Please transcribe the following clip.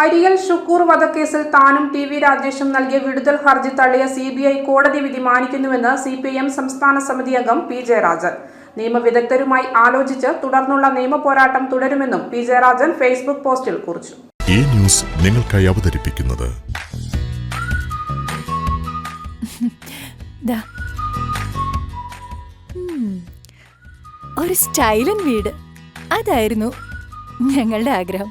അരിയൽ ഷുക്കൂർ വധക്കേസിൽ താനും T V രാജേഷും നൽകിയ വിടുതൽ ഹർജി തള്ളിയ സി ബി ഐ കോടതി വിധി മാനിക്കുന്നുവെന്ന് സി പി എം സംസ്ഥാന സമിതി അംഗം പി ജയരാജൻ. നിയമവിദഗ്ധരുമായി ആലോചിച്ച് തുടർന്നുള്ള നിയമ പോരാട്ടം തുടരുമെന്നും പി ജയരാജൻ ഫേസ്ബുക്ക് പോസ്റ്റിൽ കുറിച്ചു. ഈ ന്യൂസ് നിങ്ങൾക്കായി അവതരിപ്പിക്കുന്നത്. ഒരു സ്റ്റൈലൻ വീട്. അതായിരുന്നു ഞങ്ങളുടെ ആഗ്രഹം.